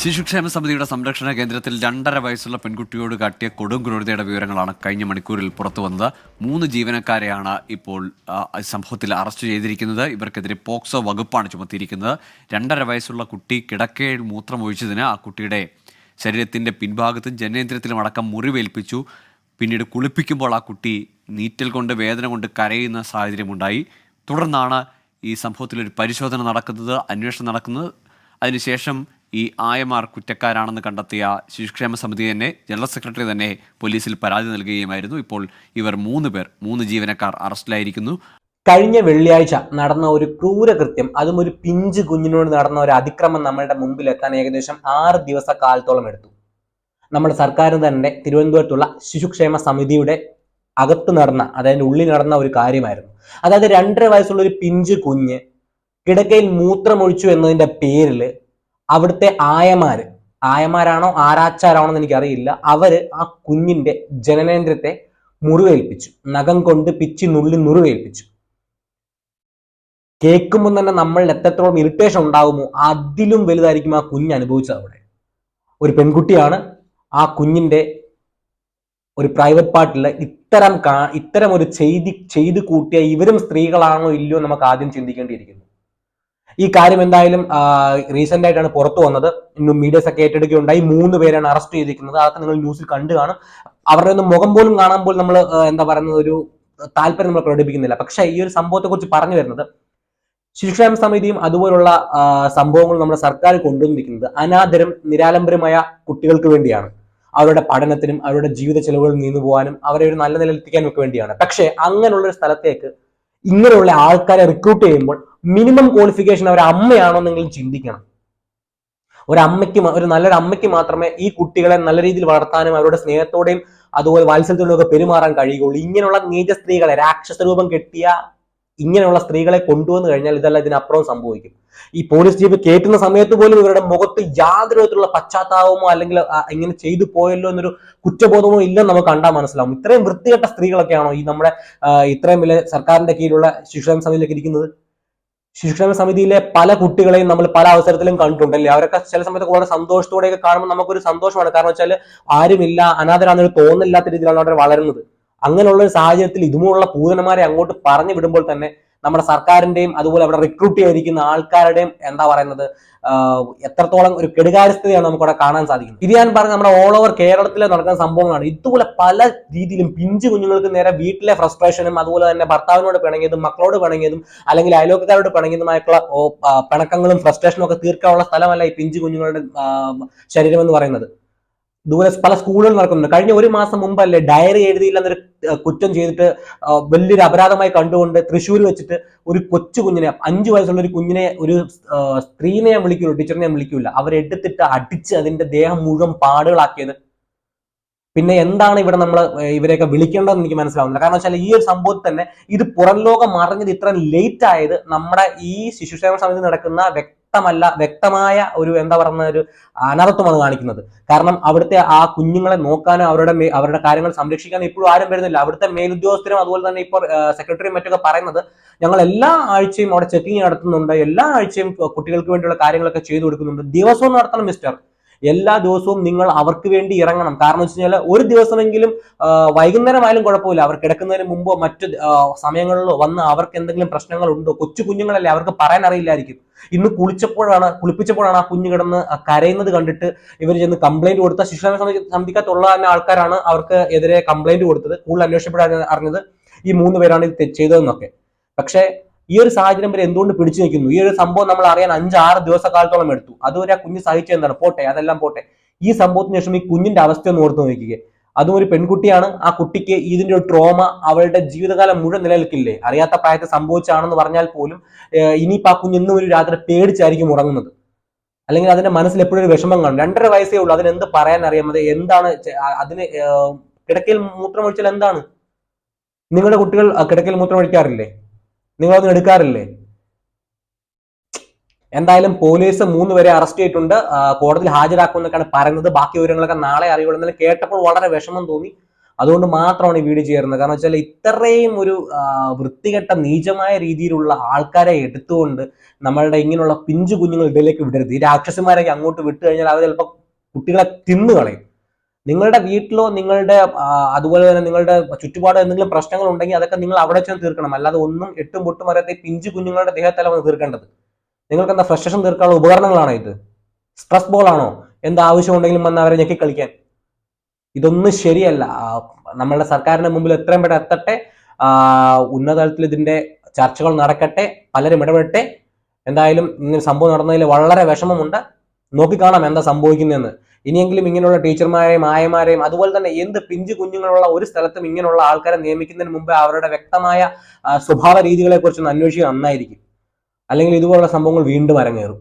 ശിശുക്ഷേമ സമിതിയുടെ സംരക്ഷണ കേന്ദ്രത്തിൽ രണ്ടര വയസ്സുള്ള പെൺകുട്ടിയോട് കാട്ടിയ കൊടും ക്രൂരതയുടെ വിവരങ്ങളാണ് കഴിഞ്ഞ മണിക്കൂറിൽ പുറത്തു വന്നത്. മൂന്ന് ജീവനക്കാരെയാണ് ഇപ്പോൾ സംഭവത്തിൽ അറസ്റ്റ് ചെയ്തിരിക്കുന്നത്. ഇവർക്കെതിരെ പോക്സോ വകുപ്പാണ് ചുമത്തിയിരിക്കുന്നത്. രണ്ടര വയസ്സുള്ള കുട്ടി കിടക്കയിൽ മൂത്രമൊഴിച്ചതിന് ആ കുട്ടിയുടെ ശരീരത്തിന്റെ പിൻഭാഗത്തും ജനേന്ദ്രത്തിലും അടക്കം മുറിവേൽപ്പിച്ചു. പിന്നീട് കുളിപ്പിക്കുമ്പോൾ ആ കുട്ടി നീറ്റൽ കൊണ്ട് വേദന കൊണ്ട് കരയുന്ന സാഹചര്യമുണ്ടായി. തുടർന്നാണ് ഈ സംഭവത്തിൽ ഒരു പരിശോധന നടക്കുന്നത് അന്വേഷണം നടക്കുന്നത്. അതിനുശേഷം ഈ ആയമാർ കുറ്റക്കാരാണെന്ന് കണ്ടെത്തിയ ശിശുക്ഷേമ സമിതി തന്നെ ജനറൽ സെക്രട്ടറി തന്നെ പോലീസിൽ പരാതി നൽകുകയുമായിരുന്നു. ഇപ്പോൾ ഇവർ മൂന്ന് പേർ മൂന്ന് ജീവനക്കാർ അറസ്റ്റിലായിരിക്കുന്നു. കഴിഞ്ഞ വെള്ളിയാഴ്ച നടന്ന ഒരു ക്രൂരകൃത്യം അതും ഒരു പിഞ്ച് കുഞ്ഞിനോട് നടന്ന ഒരു അതിക്രമം നമ്മളുടെ മുമ്പിൽ എത്താൻ ഏകദേശം ആറ് ദിവസ കാലത്തോളം എടുത്തു. നമ്മുടെ സർക്കാരിന് തന്നെ തിരുവനന്തപുരത്തുള്ള ശിശുക്ഷേമ സമിതിയുടെ അകത്ത് നടന്ന അതായത് ഉള്ളിൽ നടന്ന ഒരു കാര്യമായിരുന്നു. അതായത് രണ്ടര വയസ്സുള്ള ഒരു പിഞ്ച് കുഞ്ഞ് കിടക്കയിൽ മൂത്രമൊഴിച്ചു എന്നതിന്റെ പേരിൽ അവിടുത്തെ ആയമാര്. ആയമാരാണോ ആരാച്ചാരാണോ എന്ന് എനിക്കറിയില്ല. അവർ ആ കുഞ്ഞിന്റെ ജനനേന്ദ്രത്തെ മുറിവേൽപ്പിച്ചു. നഖം കൊണ്ട് പിച്ചി നുള്ളി മുറിവേൽപ്പിച്ചു. കേൾക്കുമ്പോൾ തന്നെ നമ്മളിൽ എത്രത്തോളം ഇറിറ്റേഷൻ ഉണ്ടാകുമോ അതിലും വലുതായിരിക്കും ആ കുഞ്ഞ് അനുഭവിച്ചത് അവിടെ. ഒരു പെൺകുട്ടിയാണ് ആ കുഞ്ഞിന്റെ ഒരു പ്രൈവറ്റ് പാർട്ടിൽ ഇത്തരം കാ ഇത്തരം ഒരു ചെയ്തി ചെയ്തു കൂട്ടിയ ഇവരും സ്ത്രീകളാണോ ഇല്ലയോ നമുക്ക് ആദ്യം ചിന്തിക്കേണ്ടിയിരിക്കുന്നു. ഈ കാര്യം എന്തായാലും റീസെന്റ് ആയിട്ടാണ് പുറത്തു വന്നത്. മീഡിയസ് ഒക്കെ ഏറ്റെടുക്കുകയുണ്ടായി. മൂന്ന് പേരാണ് അറസ്റ്റ് ചെയ്തിരിക്കുന്നത്. അതൊക്കെ നിങ്ങൾ ന്യൂസിൽ കണ്ടു കാണും. അവരുടെ ഒന്നും മുഖം പോലും കാണാൻ പോലും നമ്മൾ എന്താ പറയുന്നത് ഒരു താല്പര്യം നമ്മൾ പ്രകടിപ്പിക്കുന്നില്ല. പക്ഷേ ഈ ഒരു സംഭവത്തെ കുറിച്ച് പറഞ്ഞു വരുന്നത് ശിശുക്ഷേമ സമിതിയും അതുപോലുള്ള സംഭവങ്ങൾ നമ്മുടെ സർക്കാർ കൊണ്ടുവന്നിരിക്കുന്നത് അനാദരം നിരാലംബരമായ കുട്ടികൾക്ക് വേണ്ടിയാണ്. അവരുടെ പഠനത്തിനും അവരുടെ ജീവിത ചെലവുകൾ നീന്നു പോകാനും അവരെ ഒരു നല്ല നിലയിലെത്തിക്കാനും ഒക്കെ വേണ്ടിയാണ്. പക്ഷേ അങ്ങനെയുള്ള ഒരു സ്ഥലത്തേക്ക് ഇങ്ങനെയുള്ള ആൾക്കാരെ റിക്രൂട്ട് ചെയ്യുമ്പോൾ മിനിമം ക്വാളിഫിക്കേഷൻ അവർ അമ്മയാണോ നിങ്ങൾ ചിന്തിക്കണം. ഒരു അമ്മയ്ക്ക് ഒരു നല്ലൊരു അമ്മയ്ക്ക് മാത്രമേ ഈ കുട്ടികളെ നല്ല രീതിയിൽ വളർത്താനും അവരുടെ സ്നേഹത്തോടെയും അതുപോലെ വാത്സല്യത്തോടെയും ഒക്കെ പെരുമാറാൻ കഴിയുകയുള്ളൂ. ഇങ്ങനെയുള്ള നീച സ്ത്രീകളെ രാക്ഷസ രൂപം കെട്ടിയ ഇങ്ങനെയുള്ള സ്ത്രീകളെ കൊണ്ടുവന്നു കഴിഞ്ഞാൽ ഇതെല്ലാം ഇതിനപ്പുറം സംഭവിക്കും. ഈ പോലീസ് ജീപ്പ് കയറ്റുന്ന സമയത്ത് പോലും ഇവരുടെ മുഖത്ത് യാതൊരു വിധത്തിലുള്ള പശ്ചാത്താപമോ അല്ലെങ്കിൽ ഇങ്ങനെ ചെയ്തു പോയല്ലോ എന്നൊരു കുറ്റബോധമോ ഇല്ലെന്ന് നമുക്ക് കണ്ടാൽ മനസ്സിലാവും. ഇത്രയും വൃത്തികെട്ട സ്ത്രീകളൊക്കെയാണോ ഈ നമ്മുടെ ഇത്രയും വലിയ സർക്കാരിന്റെ കീഴിലുള്ള ശിശുക്ഷേമ സമിതിയിലേക്ക് ഇരിക്കുന്നത്? ശിശുക്ഷേമ സമിതിയിലെ പല കുട്ടികളെയും നമ്മൾ പല അവസരത്തിലും കണ്ടിട്ടുണ്ടല്ലേ? അവരൊക്കെ ചില സമയത്ത് വളരെ സന്തോഷത്തോടെയൊക്കെ കാണുമ്പോൾ നമുക്കൊരു സന്തോഷമാണ്. കാരണം വെച്ചാൽ ആരുമില്ല അനാഥരാന്നൊരു തോന്നില്ലാത്ത രീതിയിലാണ് അവർ വളരുന്നത്. അങ്ങനെയുള്ള ഒരു സാഹചര്യത്തിൽ ഇതുപോലുള്ള പൂതനന്മാരെ അങ്ങോട്ട് പറഞ്ഞു വിടുമ്പോൾ തന്നെ നമ്മുടെ സർക്കാരിന്റെയും അതുപോലെ അവിടെ റിക്രൂട്ട് ചെയ്തിരിക്കുന്ന ആൾക്കാരുടെയും എന്താ പറയുന്നത് എത്രത്തോളം ഒരു കെടുകാര്യസ്ഥതയാണ് നമുക്കവിടെ കാണാൻ സാധിക്കുന്നത്. ഇത് ഞാൻ പറഞ്ഞ നമ്മുടെ ഓൾ ഓവർ കേരളത്തിൽ നടക്കുന്ന സംഭവങ്ങളാണ്. ഇതുപോലെ പല രീതിയിലും പിഞ്ചു കുഞ്ഞുങ്ങൾക്ക് നേരെ വീട്ടിലെ ഫ്രസ്ട്രേഷനും അതുപോലെ തന്നെ ഭർത്താവിനോട് പിണങ്ങിയതും മക്കളോട് പിണങ്ങിയതും അല്ലെങ്കിൽ അയലോക്കക്കാരോട് പിണങ്ങിയതുമായിട്ടുള്ള പിണക്കങ്ങളും ഫ്രസ്ട്രേഷനും ഒക്കെ തീർക്കാനുള്ള സ്ഥലമല്ല ഈ പിഞ്ചു കുഞ്ഞുങ്ങളുടെ ശരീരം എന്ന് പറയുന്നത്. ഇതുപോലെ പല സ്കൂളുകൾ നടക്കുന്നുണ്ട്. കഴിഞ്ഞ ഒരു മാസം മുമ്പല്ലേ ഡയറി എഴുതിയില്ലെന്നൊരു കുറ്റം ചെയ്തിട്ട് വലിയൊരു അപരാധമായി കണ്ടുകൊണ്ട് തൃശ്ശൂർ വെച്ചിട്ട് ഒരു കൊച്ചു കുഞ്ഞിനെ അഞ്ചു വയസ്സുള്ള ഒരു കുഞ്ഞിനെ ഒരു സ്ത്രീനെ ഞാൻ വിളിക്കുള്ളൂ ടീച്ചറിനെ ഞാൻ വിളിക്കൂല. അവരെടുത്തിട്ട് അടിച്ച് അതിന്റെ ദേഹം മുഴുവൻ പാടുകളാക്കിയത്. പിന്നെ എന്താണ് ഇവിടെ നമ്മൾ ഇവരെയൊക്കെ വിളിക്കേണ്ടതെന്ന് എനിക്ക് മനസ്സിലാവുന്നില്ല. കാരണം വെച്ചാൽ ഈ ഒരു സംഭവത്തിൽ തന്നെ ഇത് പുറം ലോകം അറിഞ്ഞത് ഇത്രയും ലേറ്റ് ആയത് നമ്മുടെ ഈ ശിശുക്ഷേമ സമിതി നടക്കുന്ന വ്യക്തമല്ല വ്യക്തമായ ഒരു എന്താ പറയുന്ന ഒരു അനർത്ഥമാണ് കാണിക്കുന്നത്. കാരണം അവിടുത്തെ ആ കുഞ്ഞുങ്ങളെ നോക്കാനും അവരുടെ അവരുടെ കാര്യങ്ങൾ സംരക്ഷിക്കാനും ഇപ്പോഴും ആരും വരുന്നില്ല. അവിടുത്തെ മേലുദ്യോഗസ്ഥരും അതുപോലെ തന്നെ ഇപ്പോൾ സെക്രട്ടറിയും മറ്റൊക്കെ പറയുന്നത് ഞങ്ങൾ എല്ലാ ആഴ്ചയും അവിടെ ചെക്കിങ് നടത്തുന്നുണ്ട്. എല്ലാ ആഴ്ചയും കുട്ടികൾക്ക് വേണ്ടിയുള്ള കാര്യങ്ങളൊക്കെ ചെയ്തു കൊടുക്കുന്നുണ്ട്. ദിവസവും നടത്തണം മിസ്റ്റർ എല്ലാ ദിവസവും നിങ്ങൾ അവർക്ക് വേണ്ടി ഇറങ്ങണം. കാരണം വെച്ച് കഴിഞ്ഞാൽ ഒരു ദിവസമെങ്കിലും വൈകുന്നേരമായാലും കുഴപ്പമില്ല. അവർ കിടക്കുന്നതിന് മുമ്പോ മറ്റു സമയങ്ങളിലോ വന്ന് അവർക്ക് എന്തെങ്കിലും പ്രശ്നങ്ങൾ ഉണ്ടോ കൊച്ചു കുഞ്ഞുങ്ങളല്ലേ അവർക്ക് പറയാൻ അറിയില്ലായിരിക്കും. ഇന്ന് കുളിച്ചപ്പോഴാണ് കുളിപ്പിച്ചപ്പോഴാണ് ആ കുഞ്ഞ് കിടന്ന് കരയുന്നത് കണ്ടിട്ട് ഇവർ ചെന്ന് കംപ്ലൈന്റ് കൊടുത്ത. ശിശുക്ഷേമ സമിതിക്കത്തുള്ള തന്നെ ആൾക്കാരാണ് അവർക്ക് എതിരെ കംപ്ലൈന്റ് കൊടുത്തത്. കൂടുതൽ അന്വേഷിച്ചപ്പോഴാണ് അറിഞ്ഞത് ഈ മൂന്ന് പേരാണ് ഇത് ചെയ്തതെന്നൊക്കെ. പക്ഷേ ഈ ഒരു സാഹചര്യം വരെ എന്തുകൊണ്ട് പിടിച്ചു നിൽക്കുന്നു? ഈ ഒരു സംഭവം നമ്മൾ അറിയാൻ അഞ്ച് ആറ് ദിവസക്കാലത്തോളം എടുത്തു. അതുവരെ ആ കുഞ്ഞ് സഹിച്ചത് എന്താണ്? പോട്ടെ അതെല്ലാം പോട്ടെ. ഈ സംഭവത്തിന് ശേഷം ഈ കുഞ്ഞിന്റെ അവസ്ഥ ഒന്ന് ഓർത്ത് നോക്കിക്കേ. അതും ഒരു പെൺകുട്ടിയാണ്. ആ കുട്ടിക്ക് ഇതിന്റെ ഒരു ട്രോമ അവളുടെ ജീവിതകാലം മുഴുവൻ നിലനിൽക്കില്ലേ? അറിയാത്ത പ്രായത്തെ സംഭവിച്ചാണെന്ന് പറഞ്ഞാൽ പോലും ഏഹ് ഇനിയിപ്പോ ആ കുഞ്ഞ് ഇന്നും ഒരു രാത്രി പേടിച്ചായിരിക്കും ഉറങ്ങുന്നത്. അല്ലെങ്കിൽ അതിന്റെ മനസ്സിൽ എപ്പോഴും ഒരു വിഷമം കാണും. രണ്ടര വയസ്സേ ഉള്ളൂ. അതിന് എന്ത് പറയാൻ അറിയാം? അത് എന്താണ് അതിന് കിടക്കയിൽ മൂത്രമൊഴിച്ചാൽ എന്താണ്? നിങ്ങളുടെ കുട്ടികൾ കിടക്കയിൽ മൂത്രമൊഴിക്കാറില്ലേ? നിങ്ങളൊന്നും എടുക്കാറില്ലേ? എന്തായാലും പോലീസ് മൂന്ന് പേരെ അറസ്റ്റ് ചെയ്തിട്ടുണ്ട്. കോടതിയിൽ ഹാജരാക്കുമെന്നൊക്കെയാണ് പറയുന്നത്. ബാക്കി വിവരങ്ങളൊക്കെ നാളെ അറിയുള്ളൂ. കേട്ടപ്പോൾ വളരെ വിഷമം തോന്നി. അതുകൊണ്ട് മാത്രമാണ് ഈ വീഡിയോ ചേരുന്നത്. കാരണം വെച്ചാൽ ഇത്രയും ഒരു വൃത്തികെട്ട നീചമായ രീതിയിലുള്ള ആൾക്കാരെ എടുത്തുകൊണ്ട് നമ്മളുടെ ഇങ്ങനെയുള്ള പിഞ്ചു കുഞ്ഞുങ്ങൾ ഇതിലേക്ക് വിടരുത്. ഈ രാക്ഷസന്മാരൊക്കെ അങ്ങോട്ട് വിട്ടു കഴിഞ്ഞാൽ അവർ ചിലപ്പോൾ കുട്ടികളെ തിന്നു കളയും. നിങ്ങളുടെ വീട്ടിലോ നിങ്ങളുടെ അതുപോലെ തന്നെ നിങ്ങളുടെ ചുറ്റുപാടോ എന്തെങ്കിലും പ്രശ്നങ്ങൾ ഉണ്ടെങ്കിൽ അതൊക്കെ നിങ്ങൾ അവിടെ ചെന്ന് തീർക്കണം. അല്ലാതെ ഒന്നും എട്ടും പൊട്ടും വരാത്ത പിഞ്ചു കുഞ്ഞുങ്ങളുടെ ദേഹത്തല്ല വന്ന് തീർക്കേണ്ടത്. നിങ്ങൾക്ക് എന്താ ഫ്രസ്ട്രേഷൻ തീർക്കാനുള്ള ഉപകരണങ്ങളാണോ ഇത്? സ്ട്രെസ് ബോൾ ആണോ? എന്ത് ആവശ്യമുണ്ടെങ്കിലും വന്ന് അവരെ ഞെക്കി കളിക്കാൻ. ഇതൊന്നും ശരിയല്ല. നമ്മളുടെ സർക്കാരിന്റെ മുമ്പിൽ എത്രയും പെട്ടെന്ന് എത്തട്ടെ. ഉന്നതതലത്തിൽ ഇതിന്റെ ചർച്ചകൾ നടക്കട്ടെ. പലരും ഇടപെടട്ടെ. എന്തായാലും ഇങ്ങനെ സംഭവം നടന്നതിൽ വളരെ വിഷമമുണ്ട്. നോക്കിക്കാണാം എന്താ സംഭവിക്കുന്നതെന്ന്. ഇനിയെങ്കിലും ഇങ്ങനെയുള്ള ടീച്ചർമാരെയും ആയമാരെയും അതുപോലെ തന്നെ എന്ത് പിഞ്ചു കുഞ്ഞുങ്ങളുള്ള ഒരു സ്ഥലത്തും ഇങ്ങനെയുള്ള ആൾക്കാരെ നിയമിക്കുന്നതിന് മുമ്പ് അവരുടെ വ്യക്തമായ സ്വഭാവ രീതികളെ കുറിച്ചൊന്ന് അന്വേഷിക്കാൻ നന്നായിരിക്കും. അല്ലെങ്കിൽ ഇതുപോലുള്ള സംഭവങ്ങൾ വീണ്ടും അരങ്ങേറും.